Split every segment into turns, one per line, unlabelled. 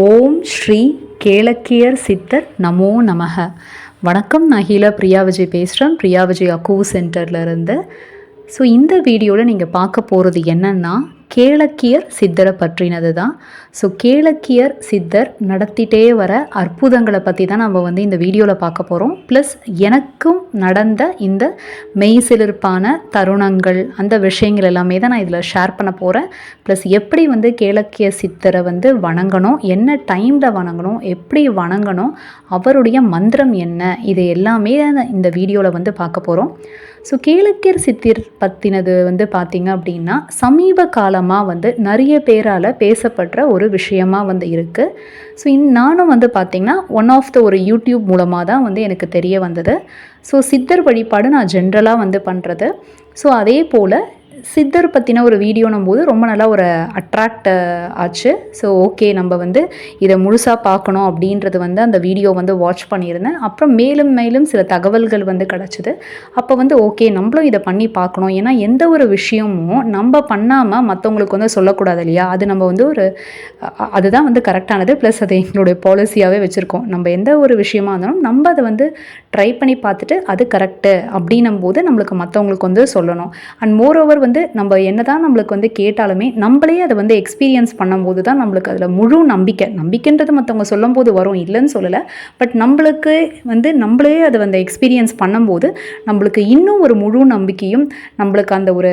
ஓம் ஸ்ரீ கேளக்கியர் சித்தர் நமோ நமக. வணக்கம் நான் ஹீலா பிரியா விஜய் பேசுகிறேன் பிரியா விஜய் அக்கூ சென்டர்லேருந்து ஸோ இந்த வீடியோவில் நீங்கள் பார்க்க போகிறது என்னென்னா கேளக்கியர் சித்தரை பற்றினது தான் ஸோ கேளக்கியர் சித்தர் நடத்திட்டே வர அற்புதங்களை பற்றி தான் நம்ம வந்து இந்த வீடியோவில் பார்க்க போகிறோம் ப்ளஸ் எனக்கும் நடந்த இந்த மெய்சிலிருப்பான தருணங்கள் அந்த விஷயங்கள் எல்லாமே தான் நான் இதில் ஷேர் பண்ண போகிறேன் ப்ளஸ் எப்படி வந்து கேளக்கிய சித்தரை வந்து வணங்கணும் என்ன டைமில் வணங்கணும் எப்படி வணங்கணும் அவருடைய மந்திரம் என்ன இது எல்லாமே இந்த வீடியோவில் வந்து பார்க்க போகிறோம் ஸோ கேளக்கியர் சித்திர் பற்றினது வந்து பார்த்திங்க அப்படின்னா சமீப காலம் காலமாக வந்து நிறைய பேரால் பேசப்படுற ஒரு விஷயமா வந்து இருக்குது ஸோ இன் நானும் வந்து பார்த்திங்கன்னா ஒன் ஆஃப் த ஒரு யூடியூப் மூலமாக தான் வந்து எனக்கு தெரிய வந்தது. ஸோ சித்தர் வழிபாடு நான் ஜென்ரலாக வந்து பண்ணுறது ஸோ அதே போல் சித்தர் பற்றின ஒரு வீடியோனும் போது ரொம்ப நல்லா ஒரு அட்ராக்ட் ஆச்சு. ஸோ ஓகே நம்ம வந்து இதை முழுசாக பார்க்கணும் அப்படின்றது வந்து அந்த வீடியோ வந்து வாட்ச் பண்ணியிருந்தேன். அப்புறம் மேலும் மேலும் சில தகவல்கள் வந்து கிடச்சிது. அப்போ வந்து ஓகே நம்மளும் இதை பண்ணி பார்க்கணும். ஏன்னா எந்த ஒரு விஷயமும் நம்ம பண்ணாமல் மற்றவங்களுக்கு வந்து சொல்லக்கூடாது இல்லையா? அது நம்ம வந்து ஒரு அதுதான் வந்து கரெக்டானது ப்ளஸ் அது எங்களுடைய பாலிசியாகவே வச்சுருக்கோம். நம்ம எந்த ஒரு விஷயமா இருந்தாலும் நம்ம அதை வந்து ட்ரை பண்ணி பார்த்துட்டு அது கரெக்டு அப்படின்னும் போது நம்மளுக்கு மற்றவங்களுக்கு வந்து சொல்லணும். அண்ட் மோர் ஓவர் வந்து வந்து நம்ம என்னதான் நம்மளுக்கு வந்து கேட்டாலுமே நம்மளே அதை வந்து எக்ஸ்பீரியன்ஸ் பண்ணும்போது தான் நம்மளுக்கு அதில் முழு நம்பிக்கை. நம்பிக்கைன்றது மற்றவங்க சொல்லும் போது வரும் இல்லைன்னு சொல்லலை. பட் நம்மளுக்கு வந்து நம்மளே அதை வந்து எக்ஸ்பீரியன்ஸ் பண்ணும்போது நம்மளுக்கு இன்னும் ஒரு முழு நம்பிக்கையும் நம்மளுக்கு அந்த ஒரு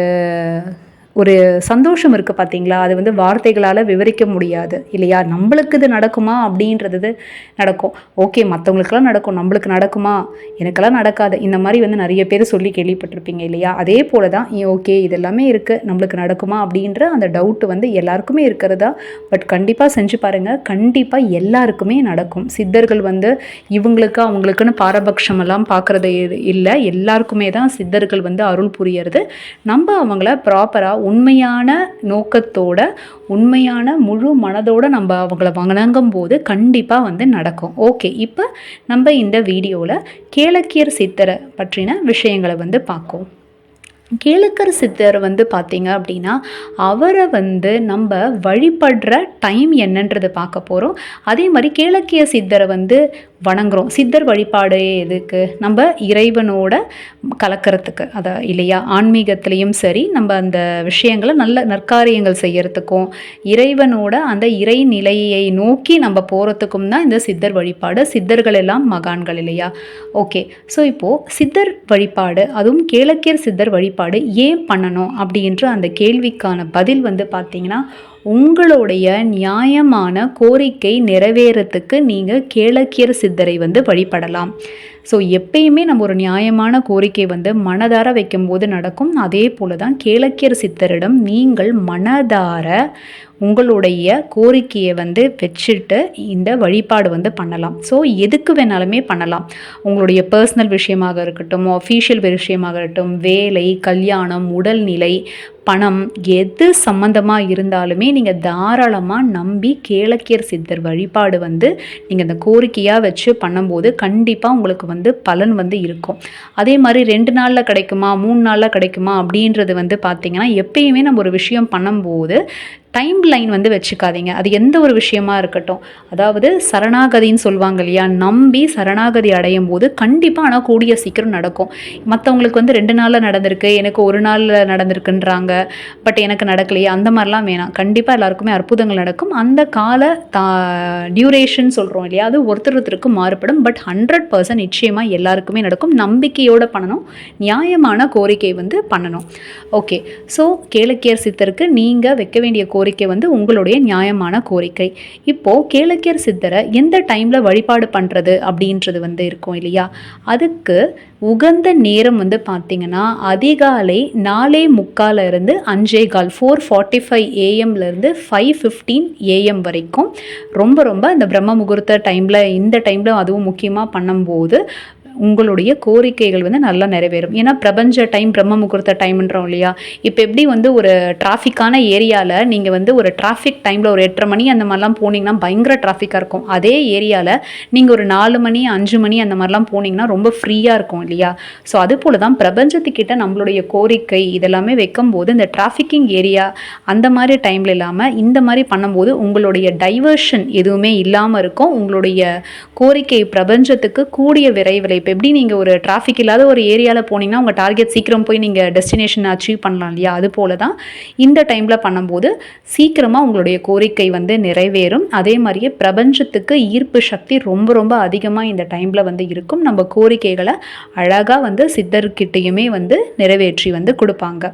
ஒரு சந்தோஷம் இருக்குது பார்த்தீங்களா? அது வந்து வார்த்தைகளால் விவரிக்க முடியாது. இல்லையா? நம்மளுக்கு இது நடக்குமா? அப்படின்றது நடக்கும். ஓகே மற்றவங்களுக்கெல்லாம் நடக்கும். நம்மளுக்கு நடக்குமா? எனக்கெல்லாம் நடக்காது. இந்த மாதிரி வந்து நிறைய பேர் சொல்லி கேள்விப்பட்டிருப்பீங்க இல்லையா? அதே போல தான் ஓகே இது எல்லாமே இருக்குது நம்மளுக்கு நடக்குமா? அப்படின்ற அந்த டவுட்டு வந்து எல்லாருக்குமே இருக்கிறதா? பட் கண்டிப்பாக செஞ்சு பாருங்கள் கண்டிப்பாக எல்லாருக்குமே நடக்கும். சித்தர்கள் வந்து இவங்களுக்கு அவங்களுக்குன்னு பாரபட்சமெல்லாம் பார்க்குறது இல்லை. எல்லாருக்குமே தான் சித்தர்கள் வந்து அருள் புரியறது. நம்ம அவங்கள ப்ராப்பராக உண்மையான நோக்கத்தோட உண்மையான முழு மனதோடு நம்ம அவங்கள வணங்கும் போது கண்டிப்பாக வந்து நடக்கும். ஓகே இப்போ நம்ம இந்த வீடியோவில் கேளக்கியர் சித்தரை பற்றின விஷயங்களை வந்து பார்க்கும் கேளுக்கர் சித்தர் வந்து பார்த்தீங்க அப்படின்னா அவரை வந்து நம்ம வழிபடுற டைம் என்னன்றதை பார்க்க போகிறோம் அதே மாதிரி கேளக்கிய சித்தரை வந்து வணங்குறோம். சித்தர் வழிபாடு எதுக்கு? நம்ம இறைவனோட கலக்கிறதுக்கு. அதை இல்லையா? ஆன்மீகத்திலையும் சரி நம்ம அந்த விஷயங்களை நல்ல நற்காரியங்கள் செய்யறதுக்கும் இறைவனோட அந்த இறை நிலையை நோக்கி நம்ம போகிறதுக்கும் தான் இந்த சித்தர் வழிபாடு. சித்தர்கள் எல்லாம் மகான்கள் இல்லையா? ஓகே. ஸோ இப்போது சித்தர் வழிபாடு அதுவும் கேளக்கியர் சித்தர் வழிபாடு ஏன் பண்ணணும்? அப்படின்ற அந்த கேள்விக்கான பதில் வந்து பார்த்தீங்கன்னா உங்களுடைய நியாயமான கோரிக்கை நிறைவேறத்துக்கு நீங்கள் கேளக்கியர் சித்தரை வந்து வழிபடலாம். ஸோ எப்பயுமே நம்ம ஒரு நியாயமான கோரிக்கை வந்து மனதார வைக்கும்போது நடக்கும். அதே போல தான் கேளக்கியர் சித்தரிடம் நீங்கள் மனதார உங்களுடைய கோரிக்கையை வந்து வச்சுட்டு இந்த வழிபாடு வந்து பண்ணலாம். ஸோ எதுக்கு வேணாலுமே பண்ணலாம். உங்களுடைய பர்சனல் விஷயமாக இருக்கட்டும் அஃபீஷியல் விஷயமாக இருக்கட்டும் வேலை கல்யாணம் உடல்நிலை பணம் எது சம்மந்தமாக இருந்தாலுமே நீங்கள் தாராளமாக நம்பி கேளக்கியர் சித்தர் வழிபாடு வந்து நீங்கள் அந்த கோரிக்கையாக வச்சு பண்ணும்போது கண்டிப்பாக உங்களுக்கு வந்து பலன் வந்து இருக்கும். அதே மாதிரி ரெண்டு நாளில் கிடைக்குமா மூணு நாளில் கிடைக்குமா அப்படின்றது வந்து பார்த்திங்கன்னா எப்பயுமே நம்ம ஒரு விஷயம் பண்ணும்போது டைம் லைன் வந்து வச்சுக்காதீங்க. அது எந்த ஒரு விஷயமா இருக்கட்டும். அதாவது சரணாகதின்னு சொல்லுவாங்க இல்லையா? நம்பி சரணாகதி அடையும் போது கண்டிப்பாக ஆனால் கூடிய சீக்கிரம் நடக்கும். மற்றவங்களுக்கு வந்து ரெண்டு நாளில் நடந்திருக்கு எனக்கு ஒரு நாளில் நடந்திருக்குன்றாங்க. பட் எனக்கு நடக்கலையே அந்த மாதிரிலாம் வேணாம். கண்டிப்பாக எல்லாருக்குமே அற்புதங்கள் நடக்கும். அந்த கால தா டியூரேஷன் சொல்கிறோம் இல்லையா? அது ஒருத்தர் ஒருத்தருக்கு மாறுபடும். பட் ஹண்ட்ரட் பர்சன்ட் நிச்சயமாக எல்லாருக்குமே நடக்கும். நம்பிக்கையோடு பண்ணணும். நியாயமான கோரிக்கை வந்து பண்ணணும். ஓகே ஸோ கேளக்கியர் சித்தருக்கு நீங்கள் வைக்க வேண்டிய கோரிக்கை வந்து உங்களுடைய நியாயமான கோரிக்கை. இப்போது கேளக்கியர் சித்தரை எந்த டைமில் வழிபாடு பண்ணுறது அப்படின்றது வந்து இருக்கும் இல்லையா? அதுக்கு உகந்த நேரம் வந்து பார்த்திங்கன்னா அதிகாலை நாலே முக்கால இருந்து அஞ்சே கால் ஃபோர் ஃபார்ட்டி ஃபைவ் ஏஎம்லேருந்து ஃபைவ் ஃபிஃப்டீன் ஏஎம் வரைக்கும் ரொம்ப ரொம்ப இந்த பிரம்ம முகூர்த்த டைமில் இந்த டைமில் அதுவும் முக்கியமாக பண்ணும்போது உங்களுடைய கோரிக்கைகள் வந்து நல்லா நிறைவேறும். ஏன்னா பிரபஞ்ச டைம் பிரம்ம முகூர்த்த டைம்ன்றோம் இல்லையா? இப்போ எப்படி வந்து ஒரு டிராஃபிக்கான ஏரியாவில் நீங்கள் வந்து ஒரு டிராஃபிக் டைமில் ஒரு எட்டரை மணி அந்த மாதிரிலாம் போனீங்கன்னா பயங்கர டிராஃபிக்காக இருக்கும். அதே ஏரியாவில் நீங்கள் ஒரு நாலு மணி அஞ்சு மணி அந்த மாதிரிலாம் போனீங்கன்னா ரொம்ப ஃப்ரீயாக இருக்கும் இல்லையா? ஸோ அது போல தான் பிரபஞ்சத்துக்கிட்ட நம்மளுடைய கோரிக்கை இதெல்லாமே வைக்கும்போது இந்த டிராஃபிக்கிங் ஏரியா அந்த மாதிரி டைமில் இல்லாமல் இந்த மாதிரி பண்ணும்போது உங்களுடைய டைவர்ஷன் எதுவுமே இல்லாமல் இருக்கும். உங்களுடைய கோரிக்கை பிரபஞ்சத்துக்கு கூடிய விரைவில் இப்போ எப்படி நீங்கள் ஒரு டிராஃபிக் இல்லாத ஒரு ஏரியாவில் போனீங்கன்னா உங்கள் டார்கெட் சீக்கிரம் போய் நீங்கள் டெஸ்டினேஷன் அச்சீவ் பண்ணலாம் இல்லையா? அது போல தான் இந்த டைமில் பண்ணும்போது சீக்கிரமாக உங்களுடைய கோரிக்கை வந்து நிறைவேறும். அதே மாதிரியே பிரபஞ்சத்துக்கு ஈர்ப்பு சக்தி ரொம்ப ரொம்ப அதிகமாக இந்த டைமில் வந்து இருக்கும். நம்ம கோரிக்கைகளை அழகாக வந்து சித்தர்கிட்டையுமே வந்து நிறைவேற்றி வந்து கொடுப்பாங்க.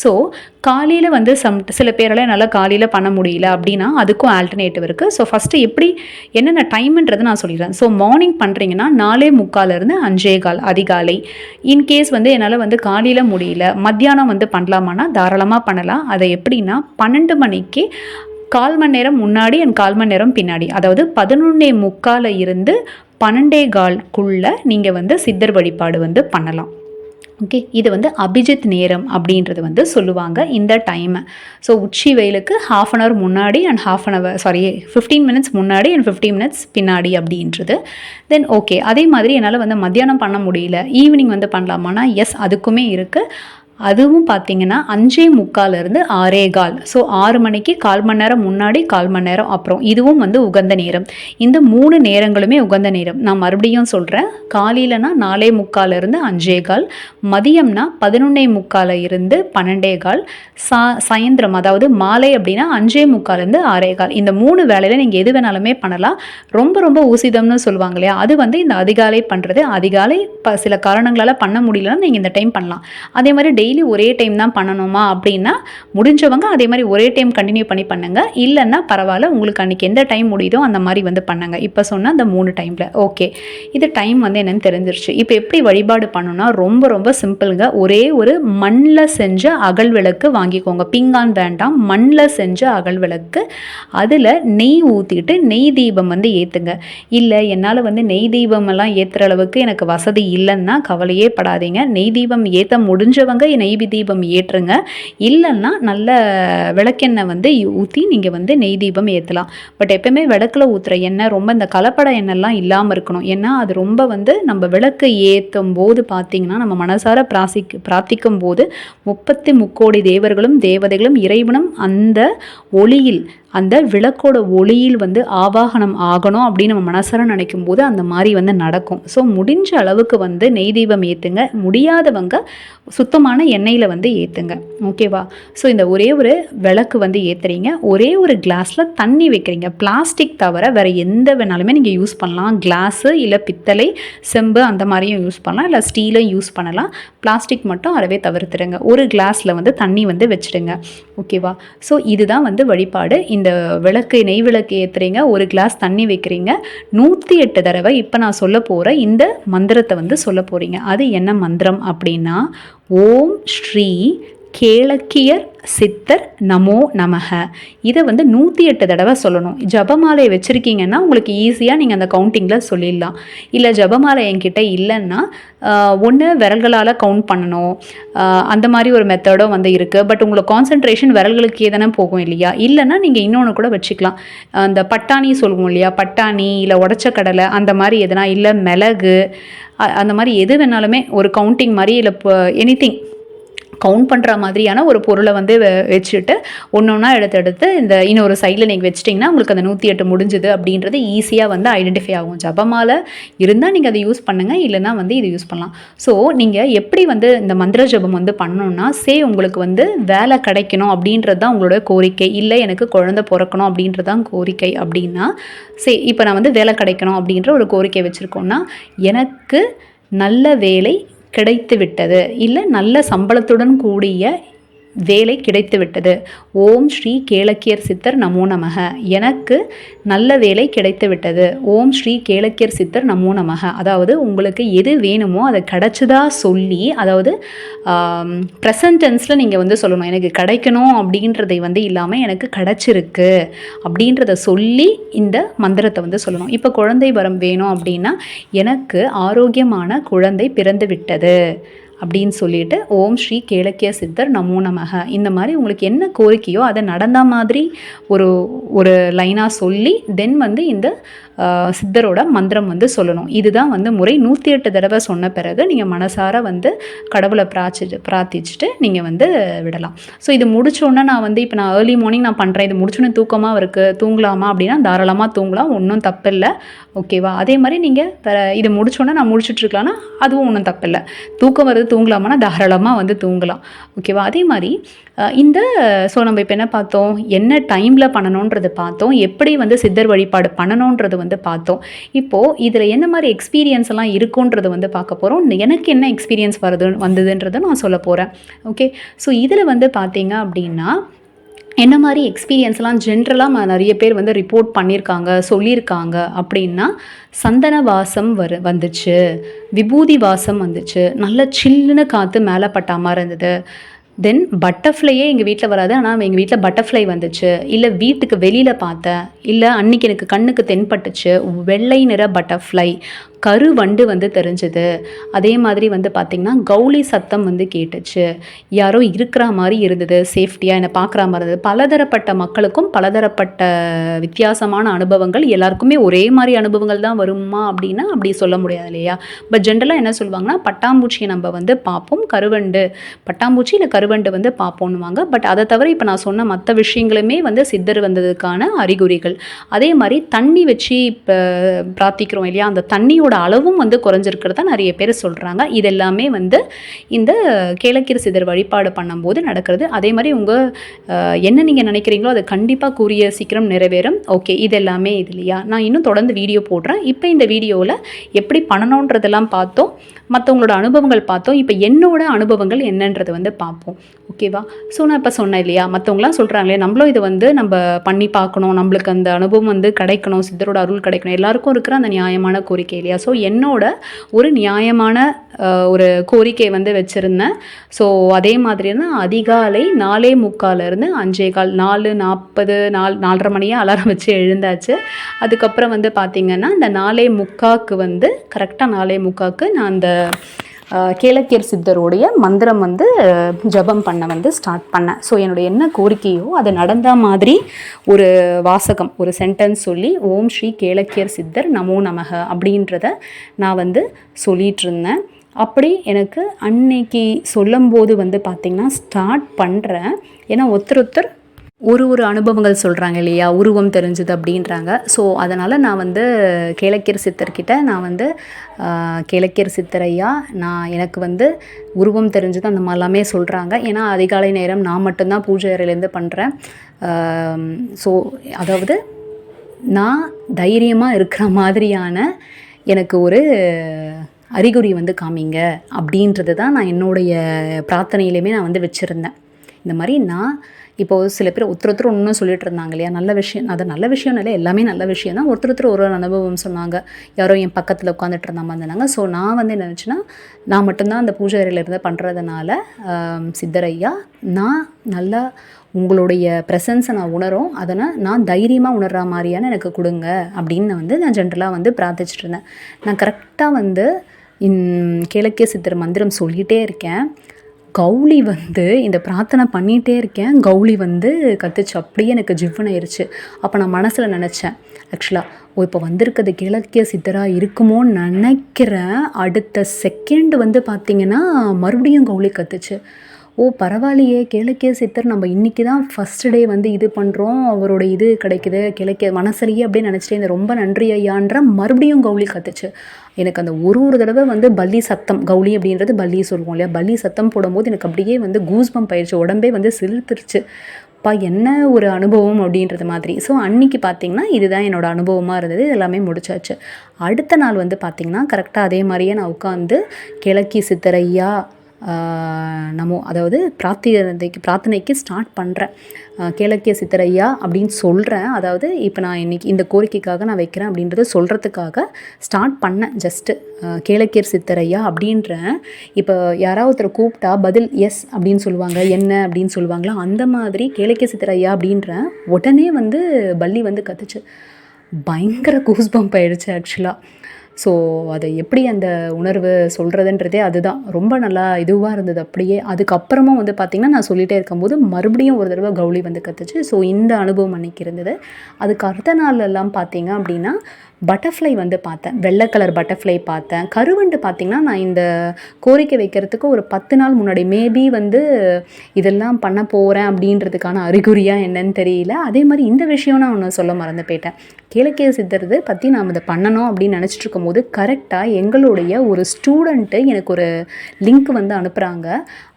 ஸோ காலையில் வந்து சம் சில பேரால் என்னால் காலையில் பண்ண முடியல அப்படின்னா அதுக்கும் ஆல்டர்னேட்டிவ் இருக்குது ஸோ ஃபஸ்ட்டு எப்படி என்னென்ன டைம்ன்றது நான் சொல்லிடுறேன். ஸோ மார்னிங் பண்ணுறீங்கன்னா நாலே முக்காலேருந்து அஞ்சே கால் அதிகாலை. இன்கேஸ் வந்து என்னால் வந்து காலையில் முடியல மத்தியானம் வந்து பண்ணலாமான்னா தாராளமாக பண்ணலாம். அதை எப்படின்னா பன்னெண்டு மணிக்கு கால் மணி நேரம் முன்னாடி அண்ட் கால் மணி நேரம் பின்னாடி. அதாவது பதினொன்னே முக்கால இருந்து பன்னெண்டே கால்குள்ளே நீங்கள் வந்து சித்தர் வழிபாடு வந்து பண்ணலாம். ஓகே இது வந்து அபிஜித் நேரம் அப்படின்றது வந்து சொல்லுவாங்க இந்த டைமை ஸோ உச்சி வெயிலுக்கு ஹாஃப் அன் ஹவர் முன்னாடி and half an hour sorry fifteen minutes முன்னாடி அண்ட் ஃபிஃப்டீன் மினிட்ஸ் பின்னாடி அப்படின்றது. தென் ஓகே அதே மாதிரி என்னால் வந்து மத்தியானம் பண்ண முடியல. ஈவினிங் வந்து பண்ணலாமான்னா எஸ் அதுக்குமே இருக்குது அதுவும் பார்த்தீங்கன்னா அஞ்சே முக்காலேருந்து ஆறே கால். ஸோ ஆறு மணிக்கு கால் மணி நேரம் முன்னாடி கால் மணி நேரம் அப்புறம். இதுவும் வந்து உகந்த நேரம். இந்த மூணு நேரங்களுமே உகந்த நேரம். நான் மறுபடியும் சொல்கிறேன் காலையிலனா நாலே முக்காலேருந்து அஞ்சே கால். மதியம்னா பதினொன்னே முக்கால இருந்து பன்னெண்டே கால். சா சாயந்திரம் அதாவது மாலை அப்படின்னா அஞ்சே முக்காலேருந்து ஆறே கால். இந்த மூணு வேலையில் நீங்கள் எது வேணாலுமே பண்ணலாம். ரொம்ப ரொம்ப ஊசிதம்னு சொல்லுவாங்க இல்லையா? அது வந்து இந்த அதிகாலை பண்ணுறது அதிகாலை இப்போ சில காரணங்களால் பண்ண முடியலன்னா நீங்கள் இந்த டைம் பண்ணலாம். அதே மாதிரி டெய்லி டெய்லி ஒரே டைம் தான் பண்ணணுமா அப்படின்னா முடிஞ்சவங்க அதே மாதிரி ஒரே டைம் கண்டினியூ பண்ணி பண்ணுங்க. இல்லைன்னா பரவாயில்ல உங்களுக்கு அன்றைக்கி எந்த டைம் முடியுதோ அந்த மாதிரி வந்து பண்ணுங்க. இப்போ சொன்னால் அந்த மூணு டைமில் ஓகே இது டைம் வந்து என்னென்னு தெரிஞ்சிருச்சு. இப்போ எப்படி வழிபாடு பண்ணணும்னா ரொம்ப ரொம்ப சிம்பிளுங்க ஒரே ஒரு மண்ணில் செஞ்ச அகல் விளக்கு வாங்கிக்கோங்க. பிங்கான் வேண்டாம். மண்ணில் செஞ்ச அகல் விளக்கு. அதில் நெய் ஊற்றிட்டு நெய் தீபம் வந்து ஏற்றுங்க இல்லை என்னால் வந்து நெய் தீபம் எல்லாம் ஏற்றுற அளவுக்கு எனக்கு வசதி இல்லைன்னா கவலையே படாதீங்க. நெய் தீபம் ஏற்ற முடிஞ்சவங்க நெய் தீபம் ஏற்றுங்க. இல்லைன்னா நல்ல விளக்கெண்ணெய் வந்து ஊற்றி நீங்கள் வந்து நெய் தீபம் ஏற்றலாம் பட் எப்பவுமே விளக்கில் ஊற்றுற எண்ணெய் ரொம்ப இந்த கலப்பட எண்ணெய்லாம் இல்லாமல் இருக்கணும். ஏன்னா அது ரொம்ப வந்து நம்ம விளக்கு ஏற்றும் போது பார்த்திங்கன்னா நம்ம மனசார பிராசிக் பிரார்த்திக்கும் போது முப்பத்தி முக்கோடி தேவர்களும் தேவதைகளும் இறைவனும் அந்த ஒளியில் அந்த விளக்கோட ஒளியில் வந்து ஆவாகனம் ஆகணும் அப்படின்னு நம்ம மனசார நினைக்கும் போது அந்த மாதிரி வந்து நடக்கும். ஸோ முடிஞ்ச அளவுக்கு வந்து நெய் தீபம் ஏற்றுங்க முடியாதவங்க சுத்தமான எண்ணெயில் வந்து ஏற்றுங்க ஓகேவா ஸோ இந்த ஒரே ஒரு விளக்கு வந்து ஏற்றுறீங்க ஒரே ஒரு கிளாஸில் தண்ணி வைக்கிறீங்க. பிளாஸ்டிக் தவிர வேறு எந்த வேணாலுமே நீங்கள் யூஸ் பண்ணலாம். கிளாஸு இல்லை பித்தளை செம்பு அந்த மாதிரியும் யூஸ் பண்ணலாம். இல்லை ஸ்டீலும் யூஸ் பண்ணலாம். பிளாஸ்டிக் மட்டும் அறவே தவிர்த்துடுங்க. ஒரு கிளாஸில் வந்து தண்ணி வந்து வச்சுடுங்க. ஓகேவா ஸோ இதுதான் வந்து வழிபாடு. இந்த விளக்கு நெய் விளக்கு ஏற்றுறீங்க ஒரு கிளாஸ் தண்ணி வைக்கிறீங்க. நூற்றி எட்டு தடவை இப்போ நான் சொல்ல போகிற இந்த மந்திரத்தை வந்து சொல்ல போகிறீங்க அது என்ன மந்திரம் அப்படின்னா ஓம் ஸ்ரீ கேளக்கியர் சித்தர் நமோ நமக. இதை வந்து நூற்றி எட்டு தடவை சொல்லணும். ஜபமாலையை வச்சுருக்கீங்கன்னா உங்களுக்கு ஈஸியாக நீங்கள் அந்த கவுண்டிங்கில் சொல்லிடலாம். இல்லை ஜபமாலை என்கிட்ட இல்லைன்னா ஒன்று விரல்களால் கவுண்ட் பண்ணணும். அந்த மாதிரி ஒரு மெத்தடும் வந்து இருக்குது பட் உங்களுக்கு கான்சன்ட்ரேஷன் விரல்களுக்கு தானே போகும் இல்லையா? இல்லைன்னா நீங்கள் இன்னொன்று கூட வச்சுக்கலாம். அந்த பட்டாணி சொல்லுவோம் இல்லையா? பட்டாணி இல்லை உடச்ச கடலை அந்த மாதிரி எதுனா இல்லை மிளகு அந்த மாதிரி எது வேணாலுமே ஒரு கவுண்டிங் மாதிரி இல்லை இப்போ எனி திங் கவுண்ட் பண்ணுற மாதிரியான ஒரு பொருளை வந்து வச்சுட்டு ஒன்று ஒன்றா எடுத்து எடுத்து இந்த இன்னொரு சைடில் நீங்கள் வச்சிட்டிங்கன்னா உங்களுக்கு அந்த நூற்றி எட்டு முடிஞ்சுது அப்படின்றது ஈஸியாக வந்து ஐடென்டிஃபை ஆகும். ஜபமால இருந்தால் நீங்கள் அதை யூஸ் பண்ணுங்கள் இல்லைனா வந்து இது யூஸ் பண்ணலாம். ஸோ நீங்கள் எப்படி வந்து இந்த மந்திர ஜபம் வந்து பண்ணணும்னா சே உங்களுக்கு வந்து வேலை கிடைக்கணும் அப்படின்றது தான் உங்களோட கோரிக்கை. இல்லை எனக்கு குழந்தை பிறக்கணும் அப்படின்றது தான் கோரிக்கை அப்படின்னா சே இப்போ நான் வந்து வேலை கிடைக்கணும் அப்படின்ற ஒரு கோரிக்கை வச்சுருக்கோன்னா எனக்கு நல்ல வேலை கிடைத்துவிட்டது. இல்லை நல்ல சம்பளத்துடன் கூடிய வேலை கிடைத்து விட்டது ஓம் ஸ்ரீ கேளக்கியர் சித்தர் நமோ நமக. எனக்கு நல்ல வேலை கிடைத்து விட்டது ஓம் ஸ்ரீ கேளக்கியர் சித்தர் நமோ நமக. அதாவது உங்களுக்கு எது வேணுமோ அதை கிடச்சதா சொல்லி அதாவது ப்ரெசன்டென்ஸில் நீங்கள் வந்து சொல்லணும். எனக்கு கிடைக்கணும் அப்படின்றதை வந்து இல்லாமல் எனக்கு கிடச்சிருக்கு அப்படின்றத சொல்லி இந்த மந்திரத்தை வந்து சொல்லணும். இப்போ குழந்தை வரம் வேணும் அப்படின்னா எனக்கு ஆரோக்கியமான குழந்தை பிறந்து விட்டது அப்படின்னு சொல்லிட்டு ஓம் ஸ்ரீ கேளக்கிய சித்தர் நமோ நமக. இந்த மாதிரி உங்களுக்கு என்ன கோரிக்கையோ அதை நடந்த மாதிரி ஒரு ஒரு லைனாக சொல்லி தென் வந்து இந்த சித்தரோட மந்திரம் வந்து சொல்லணும். இதுதான் வந்து முறை நூற்றி எட்டு தடவை சொன்ன பிறகு நீங்கள் மனசார வந்து கடவுளை பிரார்த்தி பிரார்த்திச்சுட்டு நீங்கள் வந்து விடலாம். ஸோ இது முடிச்சோன்னே நான் வந்து இப்போ நான் ஏர்லி மார்னிங் நான் பண்ணுறேன் இது முடிச்சோன்னே தூக்கமாக இருக்குது தூங்கலாமா அப்படின்னா தாராளமாக தூங்கலாம் ஒன்றும் தப்பில்லை. ஓகேவா அதே மாதிரி நீங்கள் இதை முடிச்சோன்னே நான் முடிச்சுட்ருக்கலாம்னா அதுவும் ஒன்றும் தப்பில்லை. தூக்கம் வருது தூங்கலாமான்னா தாராளமாக வந்து தூங்கலாம். ஓகேவா அதே மாதிரி இந்த ஸோ நம்ம இப்போ என்ன பார்த்தோம்? என்ன டைமில் பண்ணணுன்றதை பார்த்தோம். எப்படி வந்து சித்தர் வழிபாடு பண்ணணுன்றது வந்து பார்த்தோம். இப்போது இதில் என்ன மாதிரி எக்ஸ்பீரியன்ஸ் எல்லாம் இருக்குன்றது வந்து பார்க்க போகிறோம் எனக்கு என்ன எக்ஸ்பீரியன்ஸ் வருது வந்ததுன்றதை நான் சொல்ல போகிறேன் ஓகே ஸோ இதில் வந்து பார்த்தீங்க அப்படின்னா என்ன மாதிரி எக்ஸ்பீரியன்ஸ்லாம் ஜென்ரலாக நிறைய பேர் வந்து ரிப்போர்ட் பண்ணியிருக்காங்க சொல்லியிருக்காங்க அப்படின்னா சந்தன வாசம் வரு வந்துச்சு. விபூதி வாசம் வந்துச்சு. நல்ல சில்லுன்னு காற்று மேலே பட்டாமல் இருந்தது. தென் பட்டர்ஃப்ளையே எங்கள் வீட்டில் வராது. ஆனால் எங்கள் வீட்டில் பட்டர்ஃப்ளை வந்துச்சு. இல்லை வீட்டுக்கு வெளியில் பார்த்தேன். இல்லை அன்னைக்கு எனக்கு கண்ணுக்கு தென்பட்டுச்சு. வெள்ளை நிற பட்டர்ஃப்ளை கருவண்டு வந்து தெரிஞ்சுது. அதே மாதிரி வந்து பார்த்திங்கன்னா கௌளி சத்தம் வந்து கேட்டுச்சு. யாரோ இருக்கிற மாதிரி இருந்தது. சேஃப்டியாக என்னை பார்க்குற மாதிரி இருந்தது. பலதரப்பட்ட மக்களுக்கும் பலதரப்பட்ட வித்தியாசமான அனுபவங்கள். எல்லாருக்குமே ஒரே மாதிரி அனுபவங்கள் தான் வருமா அப்படின்னா அப்படி சொல்ல முடியாது இல்லையா? பட் ஜென்ரலாக என்ன சொல்லுவாங்கன்னா பட்டாம்பூச்சியை நம்ம வந்து பார்ப்போம். கருவண்டு. பட்டாம்பூச்சி இல்லை கருவண்டு வந்து பார்ப்போன்னுவாங்க பட் அதை தவிர இப்போ நான் சொன்ன மற்ற விஷயங்களுமே வந்து சித்தர் வந்ததுக்கான அறிகுறிகள். அதே மாதிரி தண்ணி வச்சு இப்போ பிரார்த்திக்கிறோம் இல்லையா? அந்த தண்ணியோட அளவும் வந்து குறைஞ்சிருக்கிறதா நிறைய பேர் சொல்கிறாங்க இதெல்லாமே வந்து இந்த கேளக்கீர் சிதர் வழிபாடு பண்ணும்போது நடக்கிறது. அதே மாதிரி உங்கள் என்ன நீங்கள் நினைக்கிறீங்களோ அது கண்டிப்பாக கூறிய சீக்கிரம் நிறைவேறும். ஓகே இது எல்லாமே இது இல்லையா நான் இன்னும் தொடர்ந்து வீடியோ போடுறேன். இப்போ இந்த வீடியோவில் எப்படி பண்ணணுன்றதெல்லாம் பார்த்தோம். மற்றவங்களோட அனுபவங்கள் பார்த்தோம். இப்போ என்னோட அனுபவங்கள் என்னன்றது வந்து பார்ப்போம். ஓகேவா? ஸோ நான் இப்போ சொன்னேன் இல்லையா? மற்றவங்களாம் சொல்கிறாங்களே நம்மளும் இதை வந்து நம்ம பண்ணி பார்க்கணும். நம்மளுக்கு அந்த அனுபவம் வந்து கிடைக்கணும். சித்தரோட அருள் கிடைக்கணும். எல்லாருக்கும் இருக்கிற அந்த நியாயமான கோரிக்கை இல்லையா? ஸோ என்னோட ஒரு நியாயமான ஒரு கோரிக்கை வந்து வச்சுருந்தேன். ஸோ அதே மாதிரி தான் அதிகாலை நாலே முக்காலேருந்து அஞ்சே கால் நாலு நாற்பது நால் நாலரை மணியாக அலாரம் வச்சு எழுந்தாச்சு. அதுக்கப்புறம் வந்து பார்த்திங்கன்னா இந்த நாலே முக்காக்கு வந்து கரெக்டாக நாலே முக்காக்கு நான் அந்த கேளக்கியர் சித்தருடைய மந்திரம் வந்து ஜபம் ஜெபம் பண்ண வந்து ஸ்டார்ட் பண்ணேன் ஸோ என்னுடைய என்ன கோரிக்கையோ அது நடந்த மாதிரி ஒரு வாசகம் ஒரு சென்டென்ஸ் சொல்லி ஓம் ஸ்ரீ கேளக்கியர் சித்தர் நமோ நமக அப்படின்றத நான் வந்து சொல்லிட்டு இருந்தேன் அப்படி எனக்கு அன்னைக்கு சொல்லும்போது வந்து பார்த்திங்கன்னா ஸ்டார்ட் பண்ணுறேன் ஏன்னா ஒருத்தர் ஒருத்தர் ஒரு ஒரு அனுபவங்கள் சொல்கிறாங்க இல்லையா? உருவம் தெரிஞ்சுது அப்படின்றாங்க. ஸோ அதனால் நான் வந்து கேளக்கியர் சித்தர்கிட்ட நான் வந்து கேளக்கியர் சித்தரையா நான் எனக்கு வந்து உருவம் தெரிஞ்சது அந்த மாதிரிலாமே சொல்கிறாங்க ஏன்னா அதிகாலை நேரம் நான் மட்டும்தான் பூஜை அறையிலேருந்து பண்ணுறேன் ஸோ அதாவது நான் தைரியமாக இருக்கிற மாதிரியான எனக்கு ஒரு அறிகுறி வந்து காமிங்க அப்படின்றது தான் நான் என்னுடைய பிரார்த்தனையிலையுமே நான் வந்து வச்சுருந்தேன். இந்த மாதிரி நான் இப்போது சில பேர் ஒருத்தர் ஒருத்தர் ஒன்றும் சொல்லிட்டு இருந்தாங்க இல்லையா? நல்ல விஷயம் அது நல்ல விஷயம் இல்லை எல்லாமே நல்ல விஷயம் தான் ஒருத்தர் ஒருத்தர் ஒரு ஒரு அனுபவம் சொன்னாங்க. யாரோ என் பக்கத்தில் உட்காந்துட்டு இருந்த மாதிரி இருந்தாங்க. ஸோ நான் வந்து என்ன நினச்சேன்னா நான் மட்டும்தான் அந்த பூஜை அறையில இருந்து பண்ணுறதுனால சித்தரையா நான் நல்லா உங்களுடைய ப்ரெசன்ஸை நான் உணரும். அதனை நான் தைரியமாக உணர்ற மாதிரியான எனக்கு கொடுங்க அப்படின்னு வந்து நான் ஜென்ரலாக வந்து பிரார்த்திச்சிட்டு இருந்தேன். நான் கரெக்டாக வந்து இன் கிழக்கிய சித்தர் மந்திரம் சொல்லிகிட்டே இருக்கேன். கௌலி வந்து இந்த பிரார்த்தனை பண்ணிகிட்டே இருக்கேன். கௌளி வந்து கத்துச்சு. அப்படியே எனக்கு ஜிவ்வுன்னு ஆயிடுச்சு அப்போ நான் மனசில் நினச்சேன். ஆக்சுவலாக ஓ இப்போ வந்திருக்கிறது கிழக்கிய சித்தராக இருக்குமோன்னு நினைக்கிறேன். அடுத்த செகண்ட் வந்து பார்த்திங்கன்னா மறுபடியும் கௌளி கத்துச்சு. ஓ பரவாயில்லையே. கிழக்கே சித்தர் நம்ம இன்றைக்கி தான் ஃபஸ்ட் டே வந்து இது பண்ணுறோம் அவரோட இது கிடைக்குது. கிழக்கிய மனசுலையே அப்படின்னு நினச்சிட்டே இந்த ரொம்ப நன்றி ஐயான்ற மறுபடியும் கௌளி கத்துச்சு. எனக்கு அந்த ஒரு ஒரு தடவை வந்து பல்லி சத்தம் கௌளி அப்படின்றது பல்லி சொல்லுவோம் இல்லையா? பல்லி சத்தம் போடும்போது எனக்கு அப்படியே வந்து கூஸ்பம் பயிற்சி உடம்பே வந்து சிலிர்த்துருச்சு. பா என்ன ஒரு அனுபவம் அப்படின்றது மாதிரி. ஸோ அன்னைக்கு பார்த்தீங்கன்னா இதுதான் என்னோட அனுபவமாக இருந்தது. எல்லாமே முடிச்சாச்சு. அடுத்த நாள் வந்து பார்த்திங்கன்னா கரெக்டாக அதே மாதிரியே நான் உட்காந்து கிழக்கி சித்தரையா நம்ம அதாவது பிரார்த்தனைக்கு பிரார்த்தனைக்கு ஸ்டார்ட் பண்ணுறேன் கேளக்கிய சித்தரையா அப்படின்னு சொல்கிறேன் அதாவது இப்போ நான் இன்றைக்கி இந்த கோரிக்கைக்காக நான் வைக்கிறேன் அப்படின்றத சொல்கிறதுக்காக ஸ்டார்ட் பண்ணேன் ஜஸ்ட்டு கேளக்கியர் சித்தரையா அப்படின்றேன். இப்போ யாராவது ஒருத்தர் கூப்பிட்டா பதில் எஸ் அப்படின்னு சொல்லுவாங்க என்ன அப்படின்னு சொல்லுவாங்களா அந்த மாதிரி கேளக்கிய சித்தரையா அப்படின்றேன். உடனே வந்து பள்ளி வந்து கத்துச்சு. பயங்கர கூஸ் பம்ப் ஆயிடுச்சு ஆக்சுவலாக ஸோ அதை எப்படி அந்த உணர்வு சொல்கிறதுன்றதே அதுதான். ரொம்ப நல்லா இதுவாக இருந்தது அப்படியே. அதுக்கப்புறமும் வந்து பார்த்திங்கன்னா நான் சொல்லிகிட்டே இருக்கும்போது மறுபடியும் ஒரு தடவை கௌளி வந்து கற்றுச்சு ஸோ இந்த அனுபவம் அன்றைக்கி இருந்தது. அதுக்கு அடுத்த நாள்லாம் பார்த்திங்க அப்படின்னா பட்டர்ஃப்ளை வந்து பார்த்தேன். வெள்ளை கலர் பட்டர்ஃப்ளை பார்த்தேன். கருவண்டு பார்த்திங்கன்னா நான் இந்த கோரிக்கை வைக்கிறதுக்கு ஒரு பத்து நாள் முன்னாடி மேபி வந்து இதெல்லாம் பண்ண போகிறேன் அப்படின்றதுக்கான அறிகுறியாக என்னன்னு தெரியல. அதே மாதிரி இந்த விஷயம் நான் ஒன்று சொல்ல மறந்து போயிட்டேன். கிழக்கிய சித்தரது பற்றி நாம் இதை பண்ணணும் அப்படின்னு நினச்சிட்டு இருக்கும்போது கரெக்டாக எங்களுடைய ஒரு ஸ்டூடெண்ட்டு எனக்கு ஒரு லிங்க் வந்து அனுப்புகிறாங்க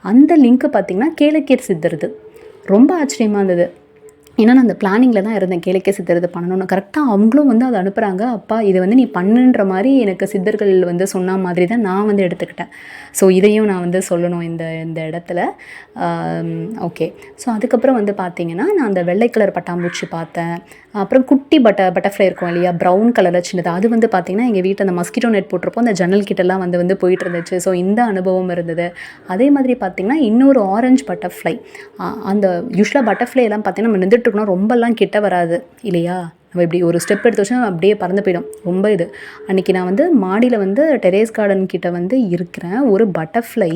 அந்த லிங்க்கு பார்த்திங்கன்னா கேளக்கியர் சித்தருது ரொம்ப ஆச்சரியமாக இருந்தது. ஏன்னா நான் அந்த பிளானிங்கில் தான் இருந்தேன். கேளிக்கை சித்தர் பண்ணணும்னு. கரெக்டாக அவங்களும் வந்து அதை அனுப்புகிறாங்க அப்பா இதை வந்து நீ பண்ணுன்ற மாதிரி எனக்கு சித்தர்கள் வந்து சொன்ன மாதிரி தான் நான் வந்து எடுத்துக்கிட்டேன். ஸோ இதையும் நான் வந்து சொல்லணும் இந்த இந்த இடத்துல. ஓகே ஸோ அதுக்கப்புறம் வந்து பார்த்திங்கன்னா நான் அந்த வெள்ளை கலர் பட்டாம்பூச்சி பார்த்தேன். அப்புறம் குட்டி பட்ட பட்டர்ஃப்ளை இருக்கும் இல்லையா? ப்ரௌன் கலரில் சின்னது. அது வந்து பார்த்திங்கன்னா எங்கள் வீட்டில் அந்த மஸ்கிட்டோ நெட் போட்டிருப்போம். அந்த ஜன்னல் கிட்டலாம் வந்து வந்து போயிட்டு இருந்துச்சு. ஸோ இந்த அனுபவம் இருந்தது. அதே மாதிரி பார்த்திங்கன்னா இன்னொரு ஆரஞ்சு பட்டர்ஃப்ளை அந்த யூஸ்வலாக பட்டர்ஃப்ளை எல்லாம் பார்த்திங்கன்னா நம்ம நின்றுட்டுருக்கணும் ரொம்பலாம் கிட்ட வராது இல்லையா? நம்ம இப்படி ஒரு ஸ்டெப் எடுத்து வச்சா அப்படியே பறந்து போயிடும். ரொம்ப இது. அன்றைக்கி நான் வந்து மாடியில் வந்து டெரேஸ் கார்டன் கிட்டே வந்து இருக்கிறேன். ஒரு பட்டர்ஃப்ளை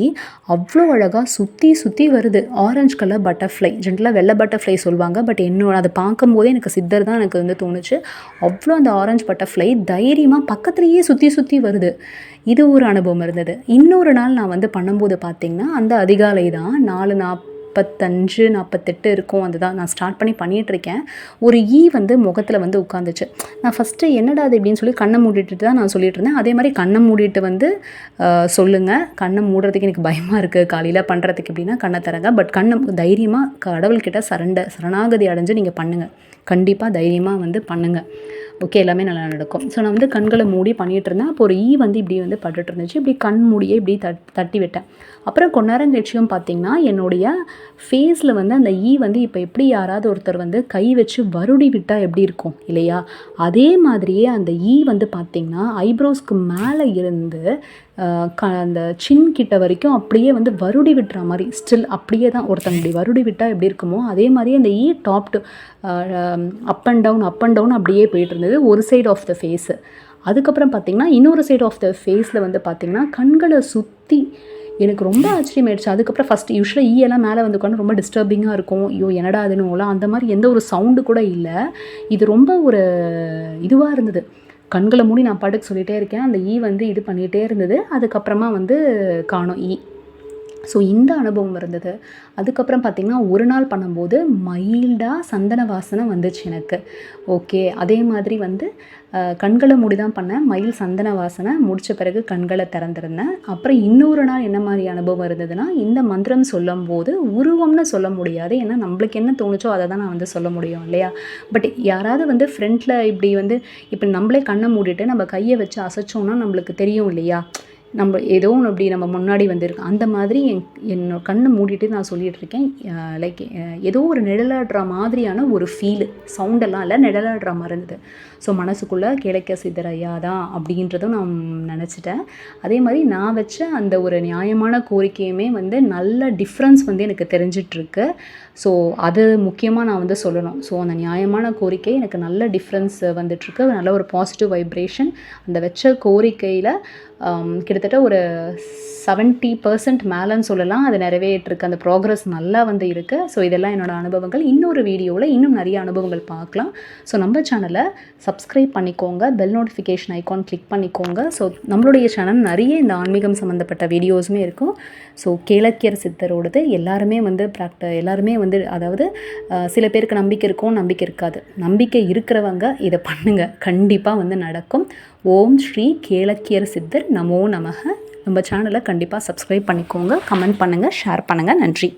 அவ்வளோ அழகாக சுற்றி சுற்றி வருது. ஆரஞ்சு கலர் பட்டர்ஃப்ளை ஜென்ரலாக வெள்ளை பட்டர்ஃப்ளை சொல்லுவாங்க. பட் என்னோட அதை பார்க்கும்போதே எனக்கு சித்தர் தான் எனக்கு வந்து தோணுச்சு. அவ்வளோ அந்த ஆரஞ்சு பட்டர்ஃப்ளை தைரியமாக பக்கத்துலேயே சுற்றி சுற்றி வருது. இது ஒரு அனுபவம் இருந்தது. இன்னொரு நாள் நான் வந்து பண்ணும்போது பார்த்திங்கன்னா அந்த அதிகாலை தான் நாலு நாப் நாற்பத்தஞ்சு நாற்பத்தெட்டு இருக்கும். அதுதான் நான் ஸ்டார்ட் பண்ணி பண்ணிகிட்ருக்கேன் ஒரு ஈ வந்து முகத்தில் வந்து உட்காந்துச்சு நான் ஃபஸ்ட்டு என்னடா அது இப்படின்னு சொல்லி கண்ணை மூடிட்டு தான் நான் சொல்லிட்டு இருந்தேன் அதே மாதிரி கண்ணை மூடிட்டு வந்து சொல்லுங்கள் கண்ணை மூடுறதுக்கு எனக்கு பயமாக இருக்குது காலையில் பண்ணுறதுக்கு எப்படின்னா கண்ணை தரங்க பட் கண்ணை தைரியமாக கடவுள்கிட்ட சரண்ட சரணாகதி அடைஞ்சு நீங்கள் பண்ணுங்கள் கண்டிப்பாக தைரியமாக வந்து பண்ணுங்கள் ஓகே எல்லாமே நல்லா நடக்கும். ஸோ நான் வந்து கண்களை மூடி பண்ணிகிட்டு இருந்தேன். அப்போ ஒரு ஈ வந்து இப்படி வந்து பட்டுட்டு இருந்துச்சு. இப்படி கண் மூடியே இப்படி தட் தட்டி விட்டேன். அப்புறம் கொஞ்ச நேரம் கழிச்சியும் பார்த்தீங்கன்னா என்னுடைய ஃபேஸில் வந்து அந்த ஈ வந்து இப்போ எப்படி யாராவது ஒருத்தர் வந்து கை வச்சு வருடி விட்டால் எப்படி இருக்கும் இல்லையா? அதே மாதிரியே அந்த ஈ வந்து பார்த்திங்கன்னா ஐப்ரோஸ்க்கு மேலே இருந்து க அந்த சின் கிட்ட வரைக்கும் அப்படியே வந்து வருடி விட்டுற மாதிரி ஸ்டில் அப்படியே தான் ஒருத்தங்க இப்படி வருடி விட்டால் எப்படி இருக்குமோ அதே மாதிரி அந்த ஈ topped up and down up and down அப்படியே போயிட்டு இருந்தது ஒரு சைடு ஆஃப் த ஃபேஸு அதுக்கப்புறம் பார்த்திங்கன்னா இன்னொரு சைடு ஆஃப் த ஃபேஸில் வந்து பார்த்திங்கன்னா கண்களை சுற்றி எனக்கு ரொம்ப ஆச்சரியமாயிடுச்சு. அதுக்கப்புறம் ஃபஸ்ட் யூஸ்வலாக ஈயெல்லாம் மேலே வந்து உட்காந்து ரொம்ப டிஸ்டர்பிங்காக இருக்கும். ஐயோ என்னடா அதுன்னு அந்த மாதிரி எந்த ஒரு சவுண்டு கூட இல்லை. இது ரொம்ப ஒரு இதுவாக இருந்தது. கண்களை மூடி நான் பாட்டுக்கு சொல்லிகிட்டே இருக்கேன். அந்த ஈ வந்து இது பண்ணிகிட்டே இருந்தது. அதுக்கப்புறமா வந்து காணும் ஈ e. ஸோ இந்த அனுபவம் இருந்தது. அதுக்கப்புறம் பார்த்திங்கன்னா ஒரு நாள் பண்ணும்போது மைல்டாக சந்தன வாசனை வந்துச்சு எனக்கு. ஓகே அதே மாதிரி வந்து கண்களை மூடி தான் பண்ணேன். மயில் சந்தன வாசனை முடித்த பிறகு கண்களை திறந்திருந்தேன். அப்புறம் இன்னொரு நாள் என்ன மாதிரி அனுபவம் இருந்ததுன்னா இந்த மந்திரம் சொல்லும் போது உருவம்னு சொல்ல முடியாது. ஏன்னா நம்மளுக்கு என்ன தோணுச்சோ அதை தான் நான் வந்து சொல்ல முடியும் இல்லையா? பட் யாராவது வந்து ஃப்ரண்ட்டில் இப்படி வந்து இப்போ நம்மளே கண்ணை மூடிட்டு நம்ம கையை வச்சு அசைச்சோன்னா நம்மளுக்கு தெரியும் இல்லையா? நம்ம ஏதோ ஒன்று அப்படி நம்ம முன்னாடி வந்திருக்கு. அந்த மாதிரி என் என்னோட கண்ணை மூடிட்டு நான் சொல்லிகிட்ருக்கேன் லைக் ஏதோ ஒரு நிழலாடுற மாதிரியான ஒரு ஃபீலு சவுண்டெல்லாம் இல்லை நிழலாடுற மாதிரி இருந்தது. ஸோ மனசுக்குள்ளே கிழக்க சித்தர் ஐயா தான் அப்படின்றதும் நான் நினச்சிட்டேன். அதே மாதிரி நான் வச்ச அந்த ஒரு நியாயமான கோரிக்கையுமே வந்து நல்ல டிஃப்ரென்ஸ் வந்து எனக்கு தெரிஞ்சிட்ருக்கு. ஸோ அது முக்கியமாக நான் வந்து சொல்லணும். ஸோ அந்த நியாயமான கோரிக்கை எனக்கு நல்ல டிஃப்ரென்ஸ் வந்துட்டுருக்கு. நல்ல ஒரு பாசிட்டிவ் வைப்ரேஷன் அந்த வச்ச கோரிக்கையில் கிட்டத்தட்ட ஒரு செவன்ட்டி பர்சன்ட் மேலேன்னு சொல்லலாம். அது நிறைவேற்றிருக்கு. அந்த ப்ராக்ரஸ் நல்லா வந்து இருக்குது ஸோ இதெல்லாம் என்னோடய அனுபவங்கள். இன்னொரு வீடியோவில் இன்னும் நிறைய அனுபவங்கள் பார்க்கலாம். ஸோ நம்ம சேனலை சப்ஸ்கிரைப் பண்ணிக்கோங்க. பெல் நோட்டிஃபிகேஷன் ஐக்கான் கிளிக் பண்ணிக்கோங்க. ஸோ நம்மளுடைய சேனல் நிறைய இந்த ஆன்மீகம் சம்மந்தப்பட்ட வீடியோஸுமே இருக்கும். ஸோ கேளக்கியர் சித்தரோடது எல்லாருமே வந்து ப்ராக்ட எல்லாருமே வந்து அதாவது சில பேருக்கு நம்பிக்கை இருக்கும் நம்பிக்கை இருக்காது. நம்பிக்கை இருக்கிறவங்க இதை பண்ணுங்கள் கண்டிப்பாக வந்து நடக்கும். ஓம் ஸ்ரீ கேளக்கியர் சித்தர். நமோ நமக. நம்ம சேனலை கண்டிப்பாக சப்ஸ்கிரைப் பண்ணிக்கோங்க கமெண்ட் பண்ணுங்கள் ஷேர் பண்ணுங்கள் நன்றி.